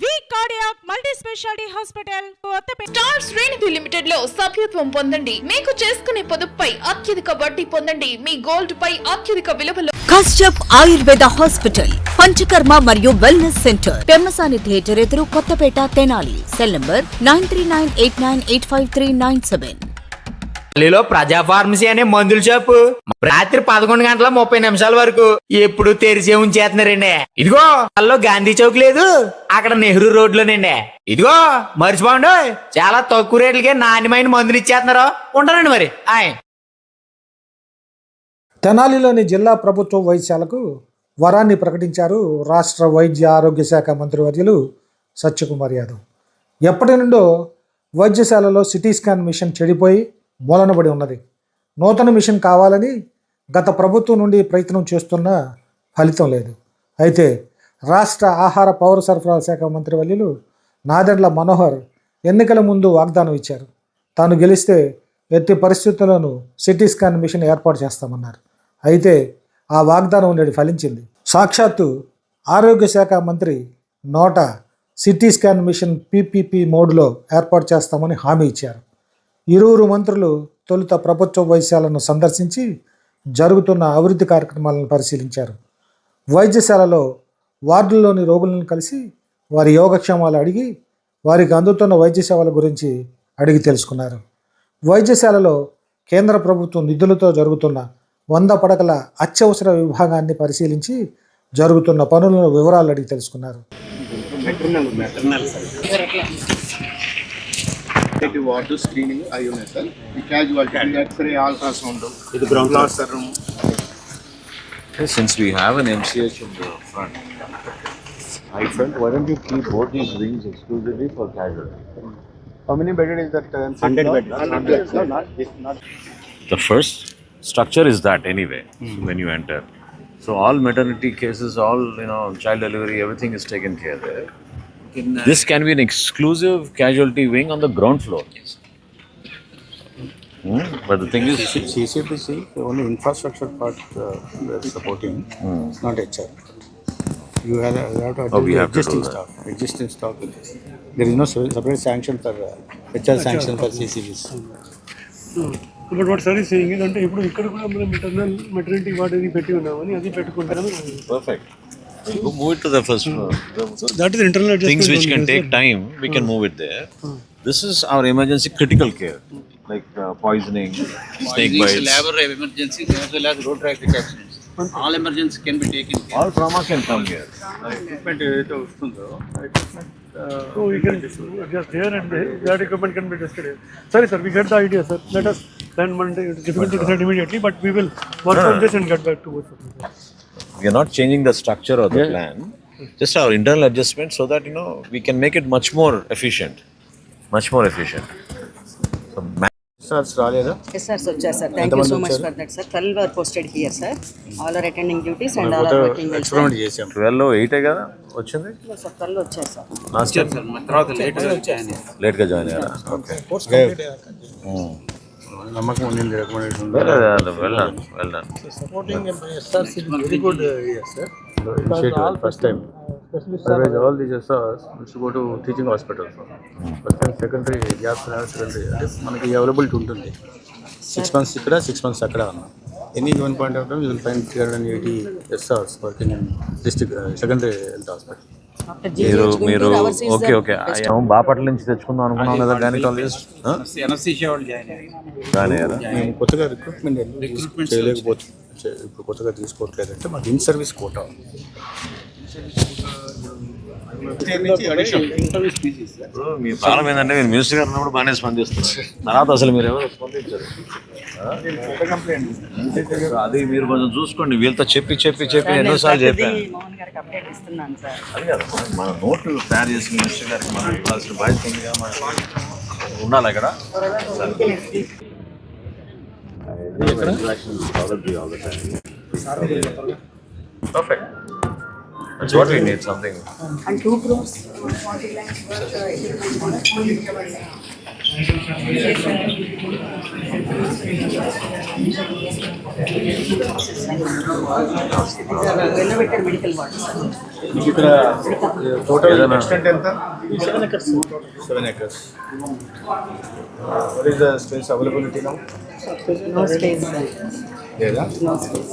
V cardiac multi speciality hospital Kothapeta star Srenidhi లిమిటెడ్లో సభ్యత్వం పొందండి. మీకు చేసుకునే పొదుపుపై అత్యధిక వడ్డీ పొందండి. మీ గోల్డ్ పై అత్యధిక విలువలో. కశ్యప్ ఆయుర్వేద హాస్పిటల్ పంచకర్మ మరియు వెల్నెస్ సెంటర్ పెమ్మసాని థియేటర్ ఎదురు Kothapeta Tenali. Cell number nine three nine eight nine eight five three nine seven. ఢిల్లీలో ప్రజా ఫార్మసీ అనే మందుల షాపు రాత్రి పదకొండు గంటల ముప్పై నిమిషాల వరకు ఎప్పుడు తెరిచే ఉంచేస్తున్నారండి. ఇదిగో అల్లో గాంధీ చౌక్ లేదు అక్కడ నెహ్రూ రోడ్ లోనండి ఇదిగో మర్చిపోండి చాలా తక్కువ రేట్లకే నాణ్యమైన మందులు ఇచ్చేస్తున్నారు. ఉంటానండి మరి. ఆయ్. తెనాలిలోని జిల్లా ప్రభుత్వ వైద్యశాలకు వరాన్ని ప్రకటించారు రాష్ట్ర వైద్య ఆరోగ్య శాఖ మంత్రివర్యులు సత్యకుమార్ యాదవ్. ఎప్పటి నుండో వైద్యశాలలో సిటీ స్కాన్ మిషన్ చెడిపోయి మూలనబడి ఉన్నది. నూతన మిషన్ కావాలని గత ప్రభుత్వం నుండి ప్రయత్నం చేస్తున్న ఫలితం లేదు. అయితే రాష్ట్ర ఆహార పౌర సరఫరాల శాఖ మంత్రి వల్లిలు నాదెండ్ల మనోహర్ ఎన్నికల ముందు వాగ్దానం ఇచ్చారు. తాను గెలిస్తే ఎట్టి పరిస్థితుల్లోనూ సిటీ స్కాన్ మిషన్ ఏర్పాటు చేస్తామన్నారు. అయితే ఆ వాగ్దానం నేడు ఫలించింది. సాక్షాత్తు ఆరోగ్య శాఖ మంత్రి నోట సిటీ స్కాన్ మిషన్ పీపీపీ మోడ్లో ఏర్పాటు చేస్తామని హామీ ఇచ్చారు. ఇరువురు మంత్రులు తొలుత ప్రభుత్వ వైద్యశాలను సందర్శించి జరుగుతున్న అభివృద్ధి కార్యక్రమాలను పరిశీలించారు. వైద్యశాలలో వార్డుల్లోని రోగులను కలిసి వారి యోగక్షేమాలు అడిగి వారికి అందుతున్న వైద్య సేవల గురించి అడిగి తెలుసుకున్నారు. వైద్యశాలలో కేంద్ర ప్రభుత్వం నిధులతో జరుగుతున్న వంద పడకల అత్యవసర విభాగాన్ని పరిశీలించి జరుగుతున్న పనులను వివరాలు అడిగి తెలుసుకున్నారు. ఇది వాటర్ స్క్రీనింగ్ అయి ఉన్నాయి సార్ ఈ క్యాజువాలిటీ ఎక్స్రే అల్ట్రాసౌండ్ ఇది ground floor room Since we have an MCH in the front, I felt why don't you keep both these wings exclusively for casualty? How many bedded is that hundred bed hundred not not The first structure is that anyway when you enter. So all maternity cases, all you know, child delivery, everything is taken care there. This can be an exclusive casualty wing on the ground floor. Hmm? But the thing is, CCPC, only infrastructure part uh, we are supporting, it's not HR. You have, you have to Oh, attend have to do existing staff, existing staff. There is no se- separate sanction for uh, HR sanction for CCPs. But what sir saying ఏంటంటే ఇప్పుడు ఇక్కడ కూడా మనం maternal maternity వాటిని పెట్టి ఉన్నామని అది పెట్టుకుంటాను perfect. So move it to the first floor. The that is internal things which can take time, we can move it there. This is our emergency critical care, like uh, poisoning, snake bites. labor emergencies as well as road traffic accidents. All emergencies can be taken care. All trauma can come here. Equipment ఏదైతే వస్తుందో so we can just here and that equipment can be tested సరే sir we get the idea sir let us then Monday it is difficult to decide immediately but we will work on this and get back to both of you. We are not changing the structure of the plan, just our internal adjustment so that you know we can make it much more efficient, much more efficient. So, sirs రాలేదా Yes, sir. So, yes, sir. Thank you so much for that, sir. 12 are posted here, sir. All are attending duties and all are working well, sir. Experiment చేసాం 12 లో 8 కదా వచ్చింది No, sir. 12 వచ్చారు, sir. Last year తర్వాత లేట్గా వచ్చాయని లేట్గా join అయ్యారా ఓకే నమ్మకం ఉండింది రికమెండేషన్ వెళ్ళాను వెళ్ళాను very good sir initiative first time Otherwise, all these SRs used to go to teaching hospitals. First and secondary, gaps in secondary. అంటే మనకి అవైలబిలిటీ ఉంటుంది. సిక్స్ మంత్స్ ఇక్కడ సిక్స్ మంత్స్ అక్కడ అన్నాం. Any one point of time you will find three hundred and eighty SRs working in district secondary health hospital మీరు మీరు okay okay. Bapatla నుంచి తెచ్చుకుందాం అనుకున్నాం కదా గైనకాలజిస్ట్ జాయిన్ అయ్యారు. మేము కొత్తగా రిక్రూట్మెంట్ చేయలేకపోతే ఇప్పుడు కొత్తగా తీసుకోవట్లేదంటే మాకు ఇన్ సర్వీస్ కోటా మీ ఏంటంటే మీరు మినిస్టర్ గారు ఉన్నప్పుడు బాగానే స్పందిస్తారు. తర్వాత అసలు మీరు ఎవరు స్పందించారు? అది మీరు కొంచెం చూసుకోండి. వీళ్ళతో చెప్పి చెప్పి చెప్పి ఎన్నోసార్లు చెప్పాను. ప్రతిదీ మోహన్ గారికి అప్డేట్ ఇస్తున్నాను, sir. అది కాదు. మన నోట్లు తయారు చేసి మినిస్టర్ గారికి మనం ఇవ్వాల్సిన బాధ్యత ఉందిగా ఉండాలి అక్కడ. Perfect That's what we need, something. And 2 crores, 40 lakhs worth, uh, equipment. వెళ్ళబెట్టారు మెడికల్ వార్డ్ సార్ మీకు ఇక్కడ టోటల్ ఎంత seven acres seven acres what is the space availability now no space లేదా no space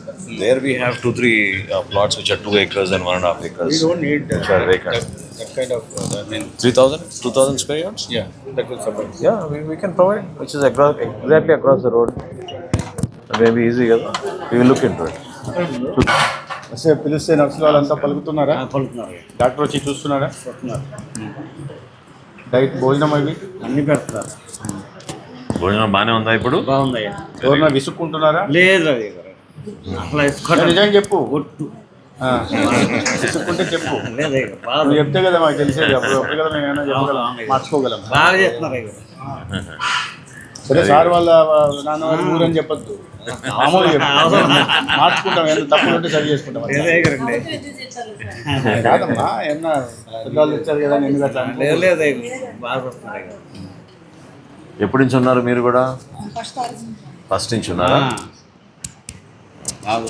There we have two, three uh, plots which are two acres and one and a half We acres. don't need uh, Which are vacant. that, that kind of, uh, I mean, 3,000, 2,000 square yards? yeah, that will suffice. Yeah, we, we can provide, which is across, exactly across the road. Maybe easy, కదా? we will look into it. వస్తే పిలిస్తే నర్సులు వాళ్ళంతా పలుకుతున్నారా doctor వచ్చి చూస్తున్నారా diet భోజనం అవి అన్ని పెడతారు భోజనం బాగానే ఉందా ఇప్పుడు బాగుందయ్యా ఎవరన్నా విసుక్కుంటున్నారా లేదు అది నిజం చెప్పు. ఒట్టు. ఆ, విసుక్కుంటే చెప్పు. లేదు నువ్వు చెప్తే కదా మాకు తెలిసేది. అప్పుడు అప్పుడు కదా మేము ఏమైనా చెప్పగలం మార్చుకోగలం. బాగా చేస్తున్నారు ఇక సరే సార్. వాళ్ళ నాన్న వాళ్ళ ఊరని చెప్పొద్దు. మామూలు. మార్చుకుంటాం ఏదైనా తప్పులు ఉంటే సరి చేసుకుంటాం. కాదమ్మా ఏమన్నా పెద్దవాళ్ళు ఇచ్చారు కదా నేను ఎందుకు అట్లా ఎప్పటి నుంచి ఉన్నారు మీరు కూడా? ఫస్ట్ నుంచి. ఉన్నారా? బాగా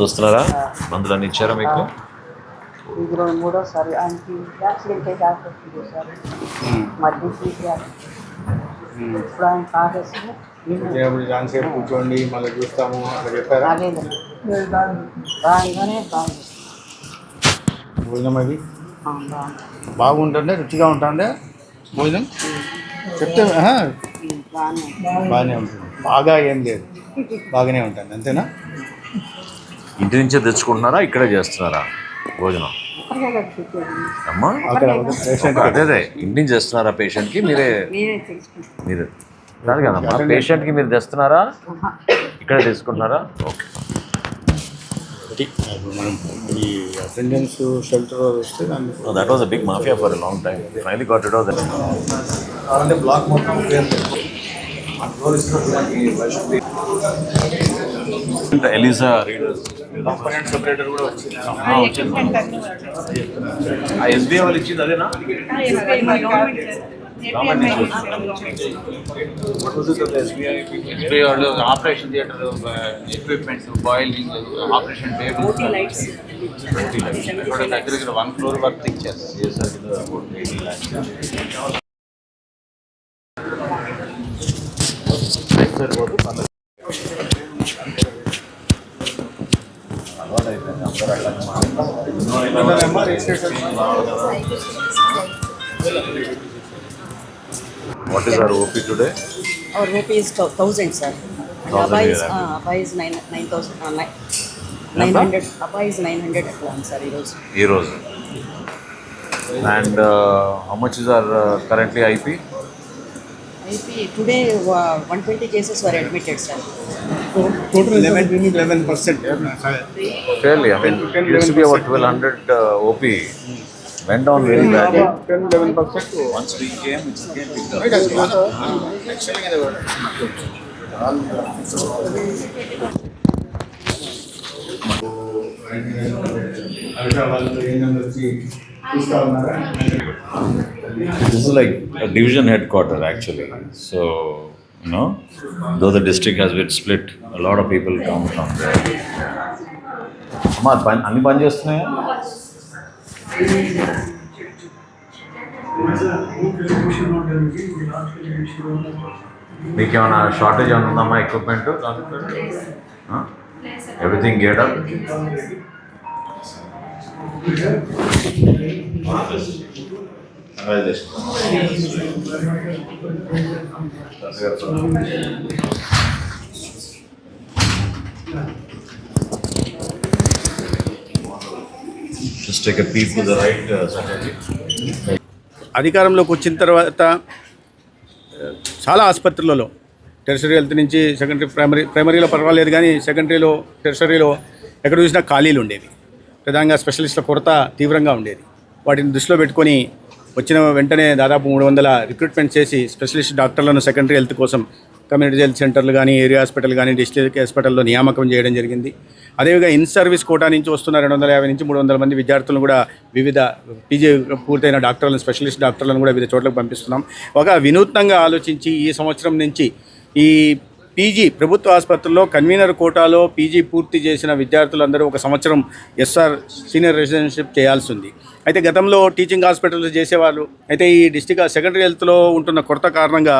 వస్తున్నారు బాగా మందులన్నీ ఇచ్చారా మీకు? మూడోసారి ఆయనకి యాక్సిడెంట్ అయితే మధ్య తీసేయాలి ఇప్పుడు ఆయన కాసేసి దానిసేపు కూర్చోండి మళ్ళీ చూస్తాము అట్లా చెప్పారా బాగుంది భోజనం అది బాగుంటుండే రుచిగా ఉంటుండే భోజనం? చెప్తే బాగానే బాగానే ఉంటుంది. బాగా ఏం లేదు. బాగానే ఉంటుంది. అంతేనా? ఇంటి నుంచే తెచ్చుకుంటున్నారా? ఇక్కడే చేస్తున్నారా భోజనం? అమ్మా? అదే అదే. ఇంటి నుంచి చేస్తున్నారా పేషెంట్కి మీరే మీరు. కాదు కదమ్మా పేషెంట్కి మీరు తెస్తున్నారా? ఇక్కడే తీసుకుంటున్నారా ఓకే. ఇప్పుడు మనం ఈ అటెండెన్స్ షెల్టర్ వస్తే దాన్ని that was a big mafia for long time finally got it off అంటే బ్లాక్ మొత్తం ఎలిజా రీడర్స్ కాంపనెంట్ సెపరేటర్ కూడా వచ్చింది. ఆ ఎస్బీఐ వాళ్ళు ఇచ్చింది అదేనా? ఎస్బీఐ వాళ్ళు operation theatre equipments boiling operation tables దగ్గర దగ్గర వన్ ఫ్లోర్ వర్క్ ఇచ్చారు what is our OP today Our rupee is thousand, sir. Thousand Abba is, uh, Abba is nine, nine thousand, uh, nine, nine hundred, Abba is nine hundred at once, sir, ఈరోజు. ఈ రోజు and how much is our currently IP IP, today, uh, one twenty cases were admitted, sir. Eleven eleven percent Fairly, I mean, it used to be about 1200 uh, OP. Went down very badly. Once we came, it again picked up. This is like a division headquarter actually. So, you know, though the district has been split, a lot of people come from there. అమ్మా అన్ని పని చేస్తున్నాయా మీకేమైనా shortage ఏమైనా ఉందమ్మా equipment everything get up Take a to the right, uh, Sanjay అధికారంలోకి వచ్చిన తర్వాత uh, చాలా ఆసుపత్రులలో టెరిసరీ హెల్త్ నుంచి సెకండరీ ప్రైమరీ ప్రైమరీలో పర్వాలేదు కానీ సెకండరీలో టెరిసరీలో ఎక్కడ చూసినా ఖాళీలు ఉండేవి. ప్రధానంగా స్పెషలిస్టుల కొరత తీవ్రంగా ఉండేది. వాటిని దృష్టిలో పెట్టుకొని వచ్చిన వెంటనే దాదాపు మూడు వందల రిక్రూట్మెంట్ చేసి స్పెషలిస్ట్ డాక్టర్లను సెకండరీ హెల్త్ కోసం కమ్యూనిటీ హెల్త్ సెంటర్లు కానీ ఏరియా హాస్పిటల్ కానీ డిస్ట్రిక్ట్ హాస్పిటల్లో నియామకం చేయడం జరిగింది. అదేవిధంగా ఇన్ సర్వీస్ కోటా నుంచి వస్తున్న రెండు వందల యాభై నుంచి మూడు వందల మంది విద్యార్థులను కూడా వివిధ పీజీ పూర్తయిన డాక్టర్లను స్పెషలిస్ట్ డాక్టర్లను కూడా వివిధ చోట్లకు పంపిస్తున్నాం. ఒక వినూత్నంగా ఆలోచించి ఈ సంవత్సరం నుంచి ఈ పీజీ ప్రభుత్వ ఆసుపత్రుల్లో కన్వీనర్ కోటాలో పీజీ పూర్తి చేసిన విద్యార్థులందరూ ఒక సంవత్సరం ఎస్ఆర్ సీనియర్ రెసిడెన్షిప్ చేయాల్సి ఉంది. అయితే గతంలో టీచింగ్ హాస్పిటల్స్ చేసేవాళ్ళు. అయితే ఈ డిస్టిక్ సెకండరీ హెల్త్లో ఉంటున్న కొరత కారణంగా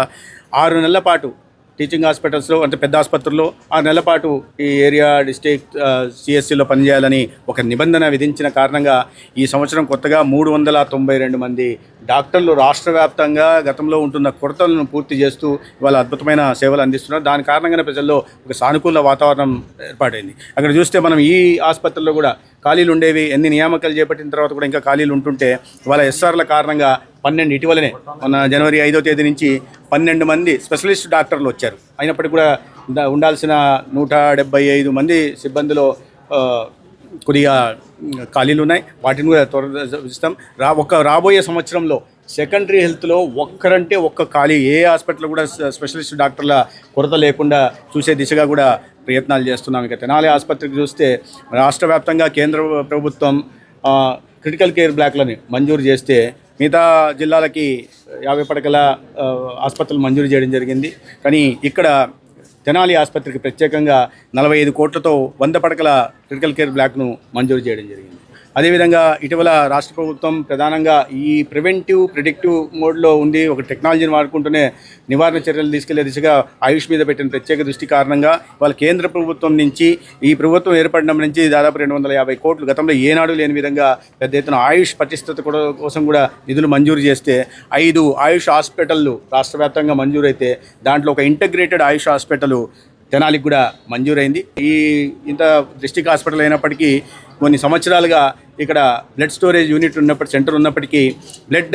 ఆరు నెలల పాటు టీచింగ్ హాస్పిటల్స్లో అంటే పెద్ద ఆసుపత్రుల్లో ఆ నెలపాటు ఈ ఏరియా డిస్ట్రిక్ట్ సిఎస్సిలో పనిచేయాలని ఒక నిబంధన విధించిన కారణంగా ఈ సంవత్సరం కొత్తగా మూడు వందల తొంభై రెండు మంది డాక్టర్లు రాష్ట్ర వ్యాప్తంగా గతంలో ఉంటున్న కొరతలను పూర్తి చేస్తూ ఇవాళ అద్భుతమైన సేవలు అందిస్తున్నారు. దాని కారణంగానే ప్రజల్లో ఒక సానుకూల వాతావరణం ఏర్పాటైంది. అక్కడ చూస్తే మనం ఈ ఆసుపత్రిలో కూడా ఖాళీలు ఉండేవి ఎన్ని నియామకాలు చేపట్టిన తర్వాత కూడా ఇంకా ఖాళీలు ఉంటుంటే వాళ్ళ ఎస్ఆర్ల కారణంగా పన్నెండు ఇటీవలనే మన జనవరి ఐదో తేదీ నుంచి పన్నెండు మంది స్పెషలిస్ట్ డాక్టర్లు వచ్చారు. అయినప్పటికీ కూడా ఉండాల్సిన నూట డెబ్బై ఐదు మంది సిబ్బందిలో కొద్దిగా ఖాళీలు ఉన్నాయి. వాటిని కూడా త్వరగా ఇస్తాం రా ఒక రాబోయే సంవత్సరంలో సెకండరీ హెల్త్లో ఒక్కరంటే ఒక్క ఖాళీ ఏ హాస్పిటల్ కూడా స్పెషలిస్ట్ డాక్టర్ల కొరత లేకుండా చూసే దిశగా కూడా ప్రయత్నాలు చేస్తున్నాం. ఇక తెనాలి ఆసుపత్రికి చూస్తే రాష్ట్ర వ్యాప్తంగా కేంద్ర ప్రభుత్వం క్రిటికల్ కేర్ బ్లాక్లని మంజూరు చేస్తే మిగతా జిల్లాలకి యాభై పడకల ఆసుపత్రులు మంజూరు చేయడం జరిగింది. కానీ ఇక్కడ తెనాలి ఆసుపత్రికి ప్రత్యేకంగా నలభై ఐదు కోట్లతో వంద పడకల క్రిటికల్ కేర్ బ్లాక్ను మంజూరు చేయడం జరిగింది. అదేవిధంగా ఇటీవల రాష్ట్ర ప్రభుత్వం ప్రధానంగా ఈ ప్రివెంటివ్ ప్రిడిక్టివ్ మోడ్లో ఉండి ఒక టెక్నాలజీని వాడుకుంటూనే నివారణ చర్యలు తీసుకెళ్ళే దిశగా ఆయుష్ మీద పెట్టిన ప్రత్యేక దృష్టి కారణంగా వాళ్ళ కేంద్ర ప్రభుత్వం నుంచి ఈ ప్రభుత్వం ఏర్పడిన నుంచి దాదాపు రెండు వందల యాభై కోట్లు గతంలో ఏనాడు లేని విధంగా పెద్ద ఎత్తున ఆయుష్ పటిష్టత కూడా కోసం కూడా నిధులు మంజూరు చేస్తే ఐదు ఆయుష్ హాస్పిటళ్ళు రాష్ట్ర వ్యాప్తంగా మంజూరైతే దాంట్లో ఒక ఇంటగ్రేటెడ్ ఆయుష్ హాస్పిటల్ తెనాలికి కూడా మంజూరైంది. ఈ ఇంత డిస్టిక్ హాస్పిటల్ అయినప్పటికీ కొన్ని సంవత్సరాలుగా ఇక్కడ బ్లడ్ స్టోరేజ్ యూనిట్ ఉన్నప్పటి సెంటర్ ఉన్నప్పటికీ బ్లడ్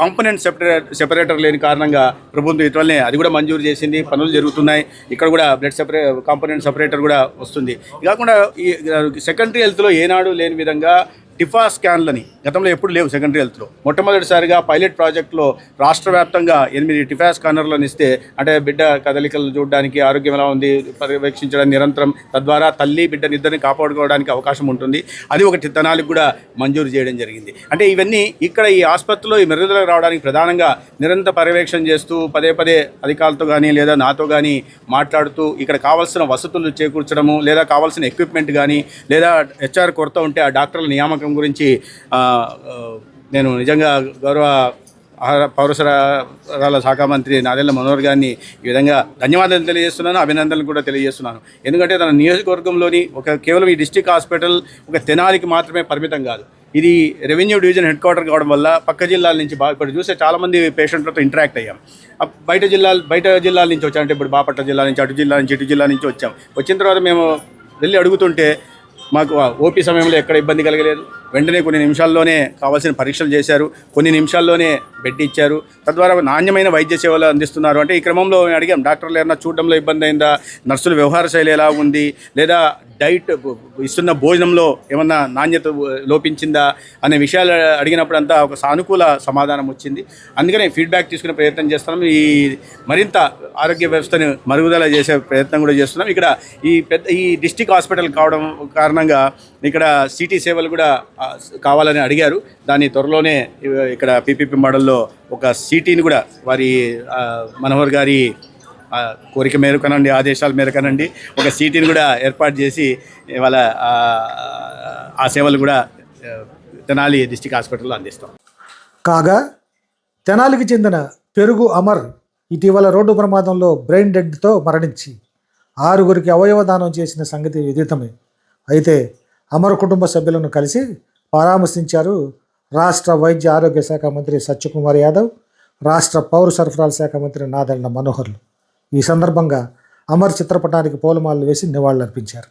కాంపనెంట్ సెపరేటర్ సెపరేటర్ లేని కారణంగా ప్రభుత్వం ఇటీవలనే అది కూడా మంజూరు చేసింది. పనులు జరుగుతున్నాయి. ఇక్కడ కూడా బ్లడ్ సెపరే కాంపనెంట్ సెపరేటర్ కూడా వస్తుంది. కాకుండా ఈ uh, సెకండరీ హెల్త్లో ఏనాడు లేని విధంగా టిఫా స్కాన్లని గతంలో ఎప్పుడు లేవు సెకండరీ హెల్త్లో. మొట్టమొదటిసారిగా పైలట్ ప్రాజెక్టులో రాష్ట్ర వ్యాప్తంగా ఎనిమిది టిఫా స్కానర్లను ఇస్తే అంటే బిడ్డ కదలికలు చూడడానికి ఆరోగ్యం ఎలా ఉంది పర్యవేక్షించడం నిరంతరం తద్వారా తల్లి బిడ్డ నిద్రని కాపాడుకోవడానికి అవకాశం ఉంటుంది. అది ఒకటి తనాలకు కూడా మంజూరు చేయడం జరిగింది. అంటే ఇవన్నీ ఇక్కడ ఈ ఆసుపత్రిలో ఈ మెరుగుదలకు రావడానికి ప్రధానంగా నిరంతర పర్యవేక్షణ చేస్తూ పదే పదే అధికారులతో కానీ లేదా నాతో కానీ మాట్లాడుతూ ఇక్కడ కావాల్సిన వసతులు చేకూర్చడము లేదా కావాల్సిన ఎక్విప్మెంట్ కానీ లేదా హెచ్ఆర్ కొరత ఉంటే ఆ డాక్టర్ల నియామకం గురించి నేను నిజంగా గౌరవ ఆహార పౌరసరాల శాఖ మంత్రి నాదెళ్ళ మనోహర్ గారిని ఈ విధంగా ధన్యవాదాలు తెలియజేస్తున్నాను అభినందనలు కూడా తెలియజేస్తున్నాను. ఎందుకంటే తన నియోజకవర్గంలోని ఒక కేవలం ఈ డిస్టిక్ హాస్పిటల్ ఒక తెనాలికి మాత్రమే పరిమితం కాదు. ఇది రెవెన్యూ డివిజన్ హెడ్ క్వార్టర్ కావడం వల్ల పక్క జిల్లాల నుంచి బాగా ఇప్పుడు చూస్తే చాలామంది పేషెంట్లతో ఇంటరాక్ట్ అయ్యాం. బయట జిల్లాలు బయట జిల్లాల నుంచి వచ్చాం. అంటే ఇప్పుడు బాపట్ల జిల్లా నుంచి అటు జిల్లా నుంచి ఇటు జిల్లా నుంచి వచ్చాం. వచ్చిన తర్వాత మేము వెళ్ళి అడుగుతుంటే మాకు ఓపీ సమయంలో ఎక్కడ ఇబ్బంది కలగలేదు. వెంటనే కొన్ని నిమిషాల్లోనే కావాల్సిన పరీక్షలు చేశారు. కొన్ని నిమిషాల్లోనే బెడ్ ఇచ్చారు. తద్వారా నాణ్యమైన వైద్య సేవలు అందిస్తున్నారు. అంటే ఈ క్రమంలో అడిగాం డాక్టర్లు ఏమన్నా చూడడంలో ఇబ్బంది అయిందా? నర్సుల వ్యవహార శైలి ఎలా ఉంది? లేదా డైట్ ఇస్తున్న భోజనంలో ఏమన్నా నాణ్యత లోపించిందా అనే విషయాలు అడిగినప్పుడు అంతా ఒక సానుకూల సమాధానం వచ్చింది. అందుకనే ఫీడ్బ్యాక్ తీసుకునే ప్రయత్నం చేస్తున్నాం. ఈ మరింత ఆరోగ్య వ్యవస్థను మరుగుదల చేసే ప్రయత్నం కూడా చేస్తున్నాం. ఇక్కడ ఈ పెద్ద ఈ డిస్టిక్ హాస్పిటల్ కావడం కారణంగా ఇక్కడ సిటీ సేవలు కూడా కావాలని అడిగారు. దాన్ని త్వరలోనే ఇక్కడ పీపీపీ మోడల్లో ఒక సిటీని కూడా వారి మనోహర్ గారి కోరిక మేరకనండి ఆదేశాల మేరకనండి. ఒక సీటీని కూడా ఏర్పాటు చేసి ఇవాళ ఆ, సేవలు కూడా తెనాలి డిస్టిక్ హాస్పిటల్లో అందిస్తాం. కాగా తెనాలికి చెందిన పెరుగు అమర్ ఇటీవల రోడ్డు ప్రమాదంలో బ్రెయిన్ డెడ్తో మరణించి ఆరుగురికి అవయవ దానం చేసిన సంగతి విదితమే. అయితే అమర్ కుటుంబ సభ్యులను కలిసి పరామర్శించారు రాష్ట్ర వైద్య ఆరోగ్య శాఖ మంత్రి సత్యకుమార్ యాదవ్ రాష్ట్ర పౌర సరఫరాల శాఖ మంత్రి నాదెళ్ళ మనోహర్లు. ఈ సందర్భంగా అమర్ చిత్రపటానికి పూలమాలలు వేసి నివాళులర్పించారు.